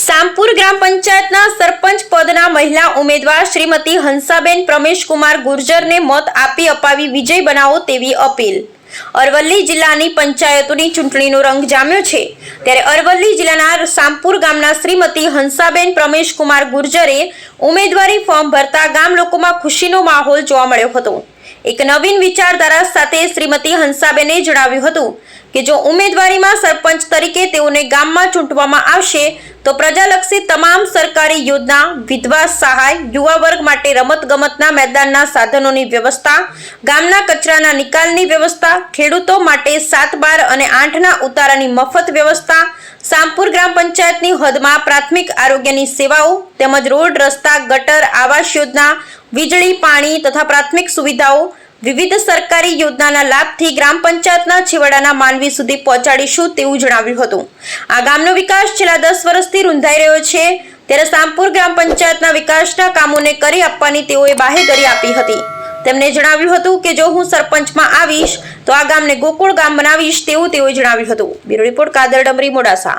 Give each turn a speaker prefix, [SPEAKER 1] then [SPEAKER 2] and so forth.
[SPEAKER 1] સામપુર ગ્રામ પંચાયતના સરપંચ પદના મહિલા ઉમેદવાર શ્રીમતી હંસાબેન પ્રમેશકુમાર ગુર્જરને મત આપી અપાવી વિજય બનાવો તેવી અપીલ. અરવલ્લી જિલ્લાની પંચાયતોની ચૂંટણીનો રંગ જામ્યો છે. ત્યારે અરવલ્લી જિલ્લાના સામપુર ગામના શ્રીમતી હંસાબેન પ્રમેશકુમાર ગુર્જરે ઉમેદવારી ફોર્મ ભરતા ગામ લોકોમાં ખુશીનો માહોલ જોવા મળ્યો હતો. એક નવીન વિચારધારા સાથે શ્રીમતી હંસાબેને જણાવ્યું હતું કે, જો ઉમેદવારીમાં સરપંચ તરીકે તેઓને ગામમાં ચૂંટવામાં આવશે તો પ્રજાલક્ષી તમામ સરકારી યોજના, વિધવા સહાય, યુવા વર્ગ માટે રમતગમતના મેદાનના સાધનોની વ્યવસ્થા, ગામના કચરાના નિકાલની વ્યવસ્થા, ખેડૂતો માટે સાત બાર અને આઠના ઉતારાની મફત વ્યવસ્થા, સામપુર ગ્રામ પંચાયતની હદમાં પ્રાથમિક આરોગ્યની સેવાઓ, તેમજ રોડ રસ્તા, ગટર, આવાસ યોજના, વીજળી, પાણી તથા પ્રાથમિક સુવિધાઓ વિવિધ સરકારી યોજનાના લાભથી ગ્રામ પંચાયતના છેવાડાના માનવી સુધી પહોંચાડીશું તેવું જણાવ્યું હતું. આ ગામનો વિકાસ છેલ્લા દસ વર્ષથી રૂંધાઈ રહ્યો છે. ત્યારે સામપુર ગ્રામ પંચાયતના વિકાસના કામોને કરી આપવાની તેઓએ બાહેધરી આપી હતી. તેમણે જણાવ્યું હતું કે જો હું સરપંચમાં આવીશ, તો આ ગામને ગોકુળ ગામ બનાવીશ તેવું તેઓએ જણાવ્યું હતું. Bureau report Kadar Damri Modasa.